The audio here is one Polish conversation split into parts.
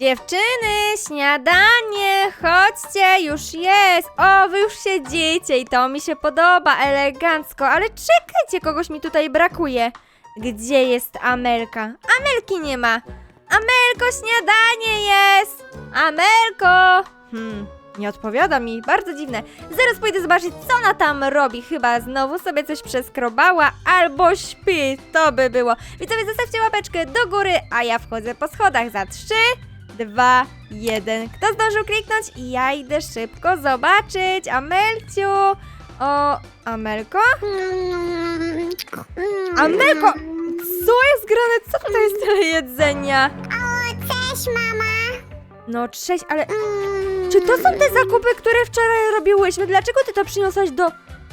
Dziewczyny, śniadanie, chodźcie, już jest. O, wy już siedzicie i to mi się podoba, elegancko, ale czekajcie, kogoś mi tutaj brakuje. Gdzie jest Amelka? Amelki nie ma. Amelko, śniadanie jest! Amelko! Hmm, nie odpowiada mi, bardzo dziwne. Zaraz pójdę zobaczyć, co ona tam robi. Chyba znowu sobie coś przeskrobała albo śpi. To by było. Widzowie, zostawcie łapeczkę do góry, a ja wchodzę po schodach za trzy, dwa, jeden. Kto zdążył kliknąć? I ja idę szybko zobaczyć. Amelciu! O, Amelko? Amelko! Co jest grane? Co tutaj jest tyle jedzenia? O, cześć mama. No cześć, ale czy to są te zakupy, które wczoraj robiłyśmy? Dlaczego ty to przyniosłaś do,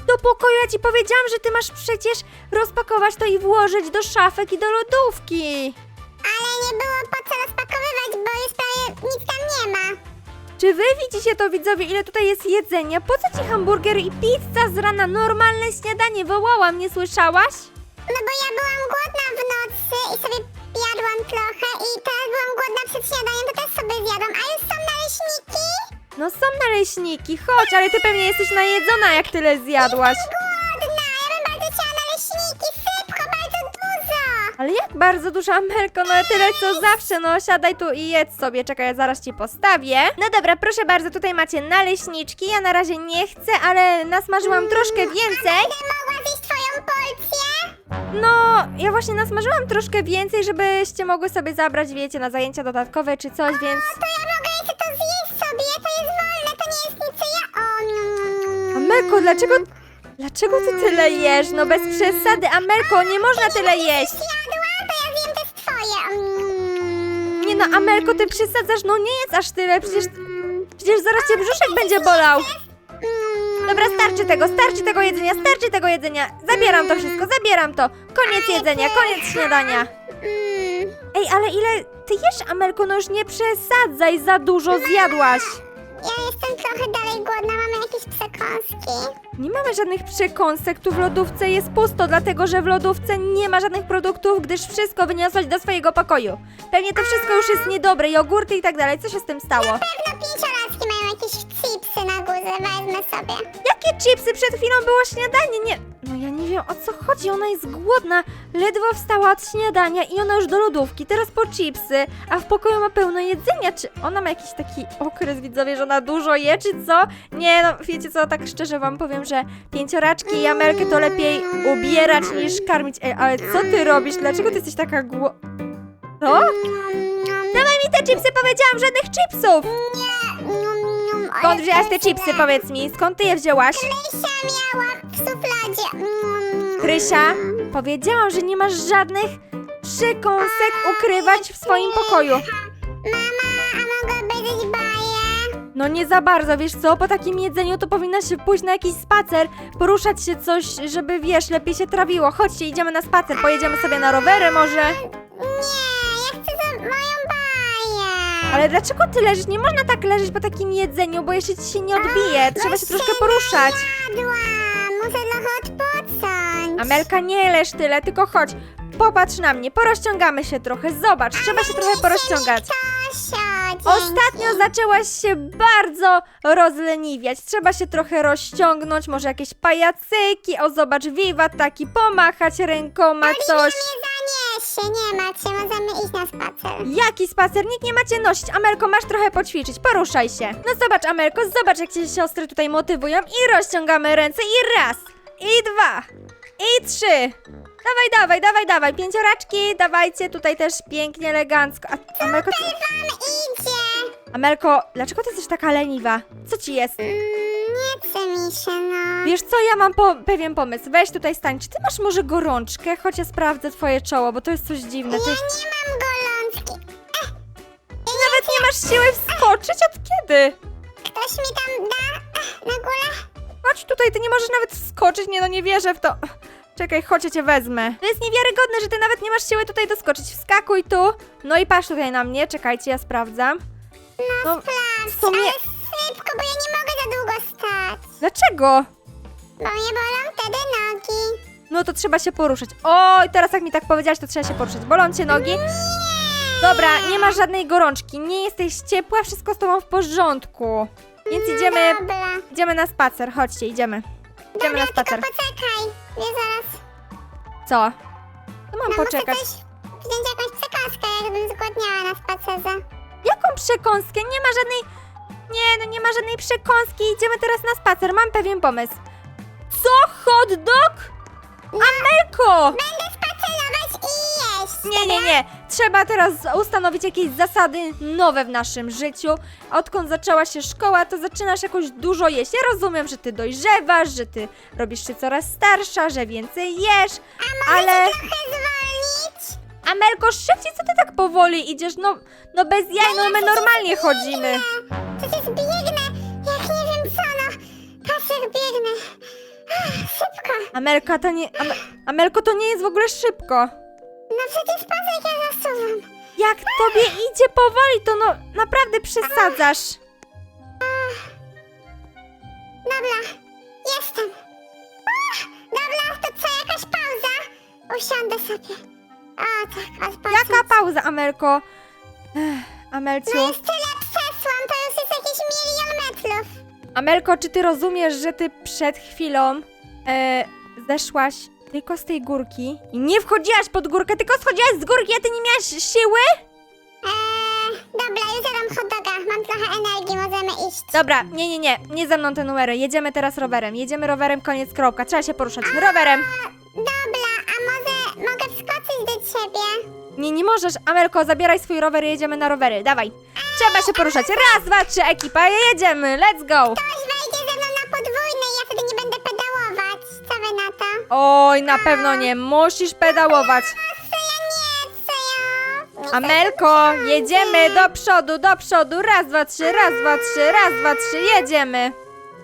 do pokoju? Ja ci powiedziałam, że ty masz przecież rozpakować to i włożyć do szafek i do lodówki. Ale nie było po co rozpakowywać, nic tam nie ma. Czy wy widzicie to widzowie, ile tutaj jest jedzenia? Po co ci hamburger i pizza z rana? Normalne śniadanie, wołałam, nie słyszałaś? No bo ja byłam głodna w nocy i sobie jadłam trochę i teraz byłam głodna przed śniadaniem, to też sobie zjadłam. A już są naleśniki? No są naleśniki, chodź, ale ty pewnie jesteś najedzona, jak tyle zjadłaś. Głodna, Ale jak bardzo duża Amelko, no tyle co zawsze, no siadaj tu i jedz sobie, czekaj, ja zaraz ci postawię. No dobra, proszę bardzo, tutaj macie naleśniczki, ja na razie nie chcę, ale nasmażyłam troszkę więcej. Będę mogła zjeść twoją porcję? No, ja właśnie nasmażyłam troszkę więcej, żebyście mogły sobie zabrać, wiecie, na zajęcia dodatkowe czy coś, więc... To ja mogę jeszcze to zjeść sobie, to jest wolne, to nie jest nic, co ja... O, mm, Amelko, dlaczego... Dlaczego ty tyle jesz? No bez przesady, Amelko, nie można tyle jeść to ja zjem też twoje. Mm. No, Amelko, ty przesadzasz, no nie jest aż tyle, przecież... Przecież zaraz cię brzuszek będzie bolał. Dobra, starczy tego, starczy tego jedzenia, starczy tego jedzenia. Zabieram to wszystko, zabieram to. Koniec jedzenia, koniec śniadania. Ej, ale ile ty jesz, Amelko? No już nie przesadzaj, za dużo zjadłaś. Ja jestem trochę dalej głodna, mamy jakieś przekąski. Nie mamy żadnych przekąsek, tu w lodówce jest pusto, dlatego że w lodówce nie ma żadnych produktów, gdyż wszystko wyniosłaś do swojego pokoju. Pewnie to wszystko już jest niedobre, jogurty i tak dalej. Co się z tym stało? Pewno pięciolatki mają jakieś chipsy na górze, wezmę sobie. Jakie chipsy? Przed chwilą było śniadanie, nie... O co chodzi, ona jest głodna. Ledwo wstała od śniadania i ona już do lodówki, teraz po chipsy, a w pokoju ma pełno jedzenia. Czy ona ma jakiś taki okres, widzowie, że ona dużo je, czy co? Nie, no wiecie co, tak szczerze wam powiem, że pięcioraczki i Amelkę to lepiej ubierać niż karmić. Ej, ale co ty robisz? Dlaczego ty jesteś taka gło... Co? Dawaj mi te chipsy, powiedziałam, żadnych chipsów! Nie. Skąd wzięłaś te chipsy, powiedz mi? Skąd ty je wzięłaś? Krysia miała w szufladzie. Mm. Krysia, powiedziałam, że nie masz żadnych przekąsek ukrywać w swoim pokoju. Mama, a mogę obejrzeć baję? No nie za bardzo, wiesz co? Po takim jedzeniu to powinnaś się pójść na jakiś spacer, poruszać się coś, żeby wiesz, lepiej się trawiło. Chodźcie, idziemy na spacer, pojedziemy sobie na rowery może. Nie, ja chcę za moją baję. Ale dlaczego ty leżysz? Nie można tak leżeć po takim jedzeniu, bo jeszcze ci się nie odbije. Trzeba się troszkę poruszać. Jadłam, muszę trochę odpocząć. Amelka, nie leż tyle, tylko chodź. Popatrz na mnie, porozciągamy się trochę. Zobacz, trzeba się trochę porozciągać. Ostatnio zaczęłaś się bardzo rozleniwiać. Trzeba się trochę rozciągnąć, może jakieś pajacyki. O, zobacz, wiwat taki, pomachać rękoma, coś. Nie zaniesie, nie macie, możemy iść na spacer. Jaki spacer? Nikt nie macie nosić. Amelko, masz trochę poćwiczyć, poruszaj się. No zobacz, Amelko, zobacz, jak cię siostry tutaj motywują. I rozciągamy ręce, i raz, i dwa, i trzy. Dawaj, dawaj, dawaj, dawaj. Pięcioraczki, dawajcie tutaj też pięknie, elegancko. A, Amelko, ty... Wam idzie. Amelko, dlaczego ty jesteś taka leniwa? Co ci jest? Mm, nie chce mi się, no. Wiesz co, ja mam po pewien pomysł. Weź tutaj stań. Czy ty masz może gorączkę? Chodź ja sprawdzę twoje czoło, bo to jest coś dziwne. Ty Ja nie mam golączki. nawet nie masz siły wskoczyć? Od kiedy? Ktoś mi tam da Ech, na górę? Chodź tutaj, ty nie możesz nawet wskoczyć. Nie no, nie wierzę w to. Czekaj, chodź, ja cię wezmę. To jest niewiarygodne, że ty nawet nie masz siły tutaj doskoczyć. Wskakuj tu. No i patrz tutaj na mnie. Czekajcie, ja sprawdzam. No, w sumie... Ale szybko, bo ja nie mogę za długo stać. Dlaczego? Bo mnie bolą wtedy nogi. No to trzeba się poruszać. Oj, teraz jak mi tak powiedziałaś, to trzeba się poruszać. Bolą cię nogi? Dobra, nie ma żadnej gorączki, nie jesteś ciepła, wszystko z tobą w porządku. Więc idziemy, Dobra. idziemy na spacer, chodźcie, idziemy. Idziemy na Dobra, spacer. tylko poczekaj. Ja zaraz... Co? To mam No poczekać. muszę coś wziąć jakąś przekąskę, jakbym zgłodniała na spacerze. Jaką przekąskę? Nie ma żadnej... Nie, no nie ma żadnej przekąski, idziemy teraz na spacer, mam pewien pomysł. Co? Hot dog? Amelko! Będę spacerować i jeść. Nie, nie, nie. Trzeba teraz ustanowić jakieś zasady nowe w naszym życiu. Odkąd zaczęła się szkoła, to zaczynasz jakoś dużo jeść. Ja rozumiem, że ty dojrzewasz, że ty robisz się coraz starsza, że więcej jesz, ale... Trochę zwolnić. Amelko, szybciej, co ty tak powoli idziesz? No, no bez jaj, no my normalnie chodzimy. Przecież biegnę, jak nie wiem co, no. Patrz jak biegnę. Ach, Szybko. Amelka, to nie... Ame, Amelko, to nie jest w ogóle szybko. No przecież patrz jak ja zasuwam. Jak tobie idzie powoli, to no naprawdę przesadzasz. Dobra, jestem. Dobra, to co, jakaś pauza? Usiądę sobie. O tak, odpocznę. Jaka pauza, Amelko? Ech, Amelciu. No już tyle przeszłam, to już jest jakiś milion metrów. Amelko, czy ty rozumiesz, że ty przed chwilą e, zeszłaś tylko z tej górki i nie wchodziłaś pod górkę, tylko schodziłaś z górki, a ty nie miałaś siły? Eee, dobra, już jadam hot doga. Mam trochę energii, możemy iść. Dobra, nie, nie, nie, nie ze mną te numery, jedziemy teraz rowerem, jedziemy rowerem, koniec, kropka, trzeba się poruszać rowerem. Dobra, a może mogę wskoczyć do ciebie? Nie, nie możesz, Amelko, zabieraj swój rower i jedziemy na rowery, dawaj. Trzeba się poruszać, raz, dwa, trzy, ekipa, jedziemy, let's go. Ktoś wejdzie Oj, na pewno nie, musisz pedałować. Amelko, jedziemy do przodu, do przodu, raz, dwa, trzy, raz, dwa, trzy, raz, dwa, trzy, jedziemy.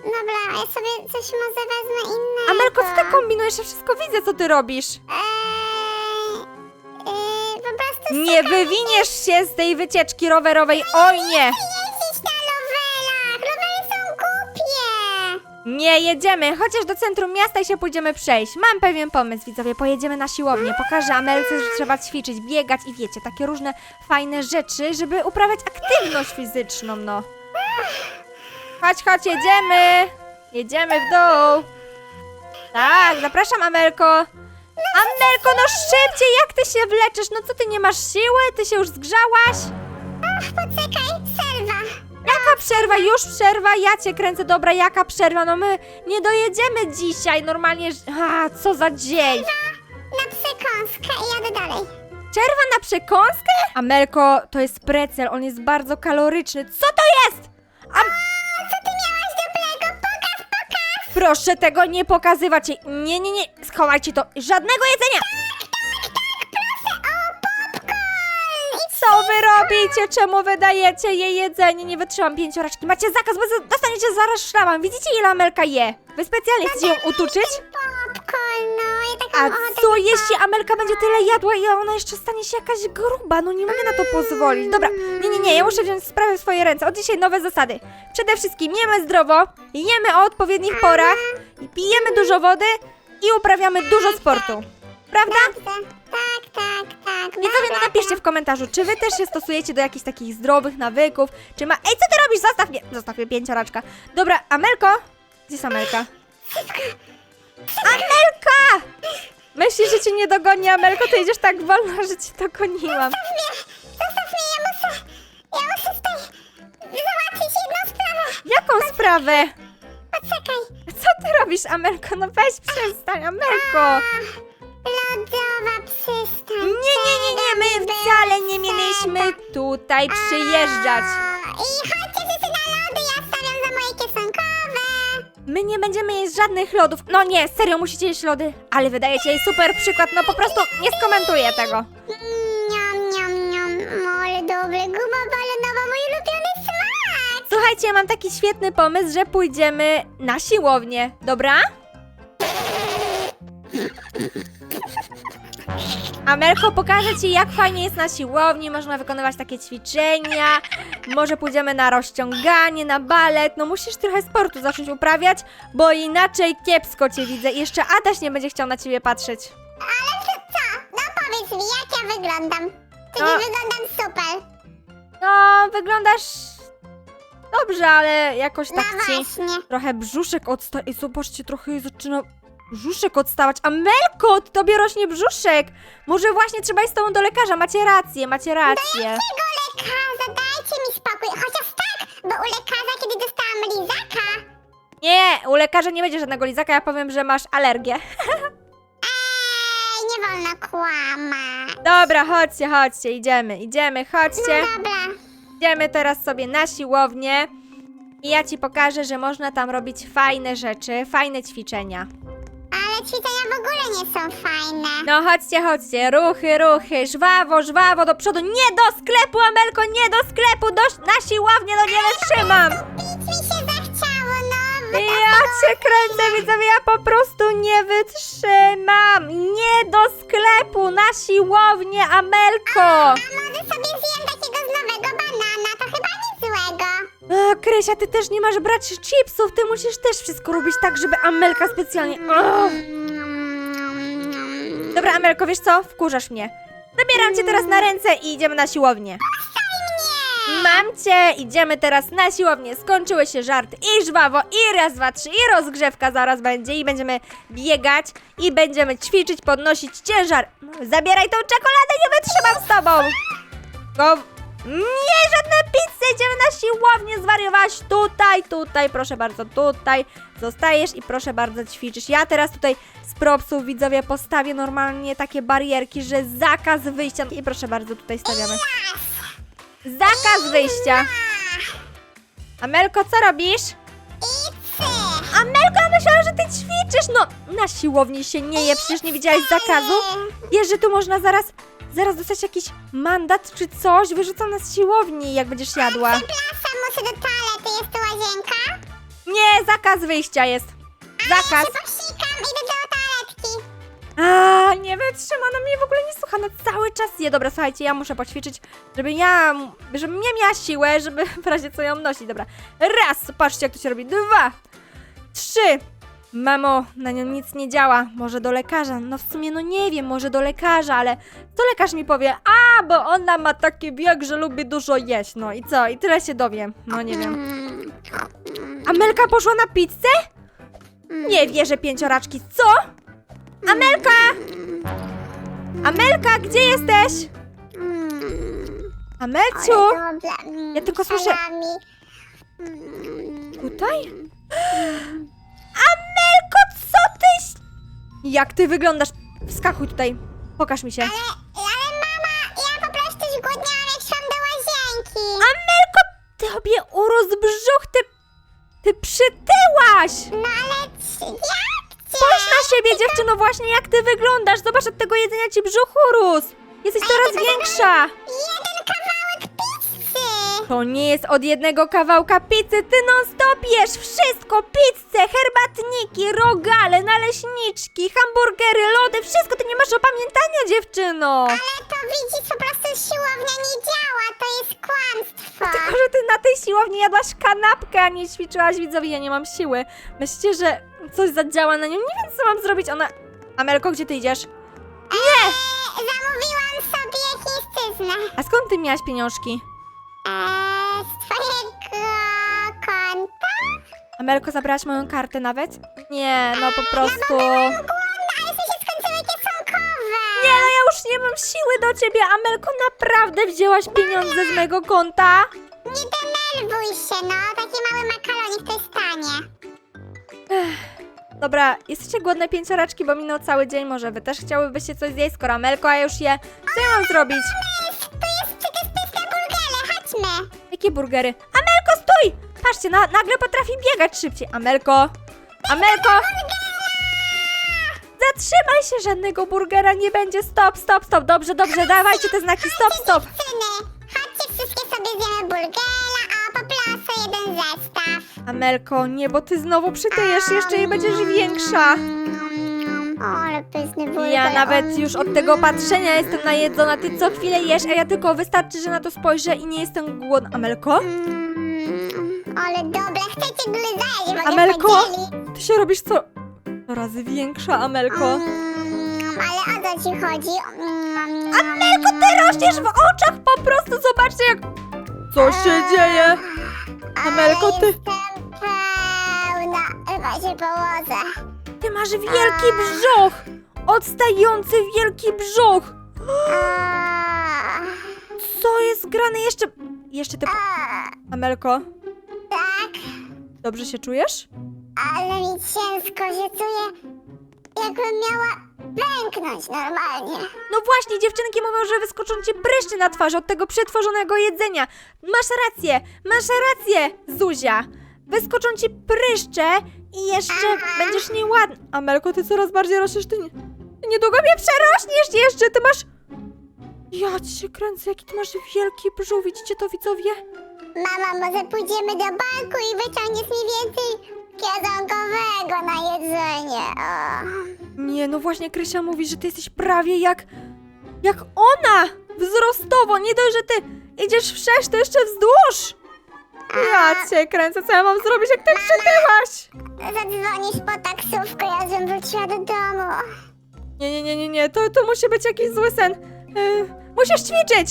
Dobra, ja sobie coś może wezmę innego. Amelko, co ty kombinujesz? Ja wszystko widzę, co ty robisz. Eee, eee, po prostu Nie wywiniesz się z tej wycieczki rowerowej, oj nie. Nie jedziemy, chociaż do centrum miasta i się pójdziemy przejść. Mam pewien pomysł, widzowie, pojedziemy na siłownię. Pokażę Amelce, że trzeba ćwiczyć, biegać i wiecie, takie różne fajne rzeczy, żeby uprawiać aktywność fizyczną, no. Chodź, chodź, jedziemy. Jedziemy w dół. Tak, zapraszam Amelko. Amelko, no szybciej, jak ty się wleczysz? No co, ty nie masz siły? Ty się już zgrzałaś? Ach, poczekaj, przerwa. Jaka przerwa? Już przerwa? Ja cię kręcę. Dobra, jaka przerwa? No my nie dojedziemy dzisiaj. Normalnie... A, co za dzień. Na przekąskę i jadę dalej. Przerwa na przekąskę? Amelko, to jest precel. On jest bardzo kaloryczny. Co to jest? A... Co ty miałaś dobrego? Pokaż, pokaż. Proszę tego nie pokazywać. jej. Nie, nie, nie. Schowajcie to. Żadnego jedzenia. Wy robicie? Czemu wydajecie jej jedzenie? Nie wytrzymam pięcioraczki. Macie zakaz, bo dostaniecie zaraz szlaban. Widzicie, ile Amelka je? Wy specjalnie chcecie ją utuczyć? popcorn, no, tak A mam ochotę co na- jeśli Amelka będzie tyle jadła i ona jeszcze stanie się jakaś gruba? No nie mogę na to pozwolić. Dobra, nie, nie, nie, ja muszę wziąć sprawę w swoje ręce. Od dzisiaj nowe zasady. Przede wszystkim jemy zdrowo, jemy o odpowiednich porach, pijemy dużo wody i uprawiamy dużo sportu. Prawda? Dobrze. Tak, tak, tak. Widzowie, no napiszcie w komentarzu, czy wy też się stosujecie do jakichś takich zdrowych nawyków, czy ma... Ej, co ty robisz? Zostaw mnie! Zostaw mnie, pięcioraczka. Dobra, Amelko? Gdzie jest Amelka? Amelka! Myślisz, że cię nie dogoni, Amelko? Ty idziesz tak wolno, że cię dogoniłam. Zostaw mnie, zostaw mnie, ja muszę, ja muszę tutaj załatwić jedną sprawę. Jaką sprawę? Poczekaj. Co ty robisz, Amelko? No weź przestań, Amelko! Lodowa przystań. Nie, nie, nie, nie, my wcale nie mieliśmy tutaj przyjeżdżać. O, I chodźcie wszyscy na lody, ja stawiam za moje kieszonkowe. My nie będziemy jeść żadnych lodów. No nie, serio, musicie jeść lody. Ale wydajecie jej super przykład, no po prostu nie skomentuję tego. Niam, niam, niam. Mole dobre, guma balonowa, mój ulubiony smak. Słuchajcie, ja mam taki świetny pomysł, że pójdziemy na siłownię, dobra? Amelko, pokażę Ci, jak fajnie jest na siłowni, można wykonywać takie ćwiczenia, może pójdziemy na rozciąganie, na balet, no musisz trochę sportu zacząć uprawiać, bo inaczej kiepsko Cię widzę i jeszcze Adaś nie będzie chciał na Ciebie patrzeć. Ale co? No powiedz mi, jak ja wyglądam? To No. wyglądam super. No, wyglądasz dobrze, ale jakoś No tak ci właśnie. trochę brzuszek odstaje. I zobaczcie, trochę zaczyna brzuszek odstawać. A Melko, tobie rośnie brzuszek. Może właśnie trzeba iść z tobą do lekarza. Macie rację, macie rację. Jakiego lekarza? Dajcie mi spokój. Chociaż tak, bo u lekarza, kiedy dostałam lizaka, Nie, u lekarza nie będzie żadnego lizaka, ja powiem, że masz alergię. Ej, nie wolno kłamać. Dobra, chodźcie, chodźcie, idziemy, idziemy, chodźcie. No dobra. Idziemy teraz sobie na siłownię i ja ci pokażę, że można tam robić fajne rzeczy, fajne ćwiczenia. Ale ćwiczenia w ogóle nie są fajne. No chodźcie, chodźcie, ruchy, ruchy, żwawo, żwawo do przodu, nie do sklepu, Amelko, nie do sklepu, do, na siłownię, no nie wytrzymam. Pić mi się zachciało, no. bo Ja cię kręcę, widzowie, ja po prostu nie wytrzymam. Nie do sklepu, na siłownię, Amelko. A może sobie zjem takiego z nowego banana, to chyba O, Krysia, ty też nie masz brać chipsów, ty musisz też wszystko robić tak, żeby Amelka specjalnie... Dobra, Amelko, wiesz co? Wkurzasz mnie. Zabieram cię teraz na ręce i idziemy na siłownię. Mam cię! Idziemy teraz na siłownię. Skończyły się żarty i żwawo, i raz, dwa, trzy, i rozgrzewka zaraz będzie. I będziemy biegać, i będziemy ćwiczyć, podnosić ciężar. Zabieraj tą czekoladę, nie wytrzymam z tobą! Go... Nie, żadne pizzy! Idziemy na siłownię, zwariowałaś tutaj, tutaj, proszę bardzo, tutaj. Zostajesz i proszę bardzo ćwiczysz. Ja teraz tutaj z propsów widzowie postawię normalnie takie barierki, że zakaz wyjścia. I proszę bardzo, tutaj stawiamy. Zakaz wyjścia. Amelko, co robisz? Amelko, ja myślałam, że ty ćwiczysz. No, na siłowni się nie je, przecież nie widziałaś zakazu. Wiesz, że tu można zaraz, zaraz dostać jakiś mandat czy coś. Wyrzucą nas z siłowni, jak będziesz jadła. Przepraszam, muszę do toalety. Jest tu łazienka? Nie, zakaz wyjścia jest. Zakaz. Się posikam, idę do toaletki. A, nie wytrzyma, ona mnie w ogóle nie słucha, no cały czas je. Dobra, słuchajcie, ja muszę poćwiczyć, żeby ja, żebym ja miała siłę, żeby w razie co ją nosić. Dobra, raz, patrzcie jak to się robi, dwa, trzy. Mamo, na nią nic nie działa, może do lekarza. No w sumie, no nie wiem, może do lekarza, ale co lekarz mi powie? A, bo ona ma taki bieg, że lubi dużo jeść. No i co? I tyle się dowiem. No nie wiem. Mm. Amelka poszła na pizzę? Nie wierzę, pięcioraczki. Co? Amelka! Amelka, gdzie jesteś? Mm. Amelciu! Mm, Ja tylko słyszę- salami. Mm. Tutaj? Jak ty wyglądasz? Wskakuj tutaj. Pokaż mi się. Ale, ale mama, ja po prostu zgłodniałam, jak szłam do łazienki. Amelko, tobie urósł brzuch, ty... Ty przytyłaś! No ale c- jak cię? Spójrz na siebie, dziewczyno, właśnie jak ty wyglądasz. Zobacz, od tego jedzenia ci brzuch urósł. Jesteś coraz większa. Pizzy. To nie jest od jednego kawałka pizzy, ty non stop jesz wszystko, pizzę, herbatniki, rogale, naleśniczki, hamburgery, lody, wszystko, ty nie masz opamiętania, dziewczyno. Ale to widzisz, po prostu siłownia nie działa, to jest kłamstwo. Tylko, że ty na tej siłowni jadłaś kanapkę, a nie ćwiczyłaś, widzowie, ja nie mam siły. Myślicie, że coś zadziała na nią? Nie wiem, co mam zrobić, ona... Amelko, gdzie ty idziesz? Nie! Zamówiłam sobie chińszczyznę. A skąd ty miałaś pieniążki? Eee, z twojego konta? Amelko, zabrałaś moją kartę nawet? Nie, no po prostu... Głodna, ale skończyły kieszonkowe. Nie, no ja już nie mam siły do ciebie, Amelko, naprawdę wzięłaś pieniądze z mego konta? Nie denerwuj się, no. Taki mały makaronik to jest tanie. Dobra, jesteście głodne pięcioraczki, bo minął cały dzień, może wy też chciałybyście coś zjeść, skoro Amelko, a ja już je. Co ja mam zrobić? Jakie burgery? Amelko, stój! Patrzcie, na, nagle potrafi biegać szybciej. Amelko! Amelko! Zatrzymaj się, żadnego burgera nie będzie. Stop, stop, stop. Dobrze, dobrze, dawajcie te znaki. Stop, stop. Chodźcie wszystkie sobie zjemy burgera, a poproszę jeden zestaw. Amelko, nie, bo ty znowu przytyjesz jeszcze i będziesz większa. Ale pyszny burger. Ja nawet już od tego patrzenia jestem najedzona. Ty co chwilę jesz, a ja tylko wystarczy, że na to spojrzę i nie jestem głodna. Amelko? Mm, Ale dobre, chcecie gryzać, mogę Amelko? podzielić. Ty się robisz co... co razy większa, Amelko. Mm, ale o co ci chodzi? Mm, Amelko, ty rośniesz w oczach po prostu, zobaczcie jak... Co się dzieje? Amelko, Ale ty- jestem pełna. Chyba się położę. Ty masz wielki brzuch! Odstający wielki brzuch! Co jest grane jeszcze? Jeszcze ty... a, Amelko, tak, dobrze się czujesz? ale mi ciężko się czuję, jakbym miała pęknąć normalnie. No właśnie, dziewczynki mówią, że wyskoczą ci pryszcze na twarz od tego przetworzonego jedzenia. Masz rację, masz rację, Zuzia. Wyskoczą ci pryszcze i jeszcze będziesz nieładna. Amelko, ty coraz bardziej rośniesz, ty, nie- ty niedługo mnie przerośniesz jeszcze, ty masz... Ja ci się kręcę, jaki ty masz wielki brzuch, widzicie to widzowie? Mama, może pójdziemy do banku i wyciągniesz mi więcej kierunkowego na jedzenie. O. Nie, no właśnie Krysia mówi, że ty jesteś prawie jak... jak ona! Wzrostowo, nie dość, że ty idziesz wszerz, to jeszcze wzdłuż! Ja cię kręcę, co ja mam zrobić, jak ty przytyłaś? Zadzwonisz po taksówkę, ja żebym wróciła do domu. Nie, nie, nie, nie, nie, to, to musi być jakiś zły sen. Yy, musisz ćwiczyć!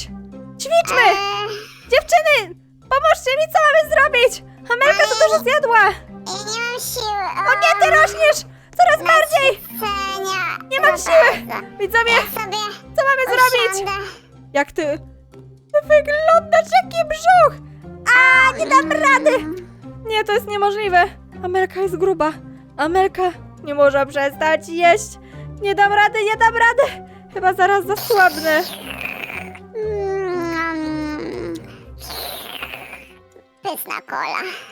Ćwiczmy! Eee, Dziewczyny! Pomóżcie mi, co mamy zrobić! Amelka to dużo zjadła! ja nie mam siły. O nie, ty rośniesz! Coraz bardziej! Cenia. Nie mam siły! Widzowie, Ja sobie co mamy zrobić? usiądę. Jak ty... Ty wyglądasz, jaki brzuch! A, nie dam rady! Nie, to jest niemożliwe. Amelka jest gruba. Amelka nie może przestać jeść. Nie dam rady, nie dam rady. Chyba zaraz zasłabnę. Mm, Pyszna kola.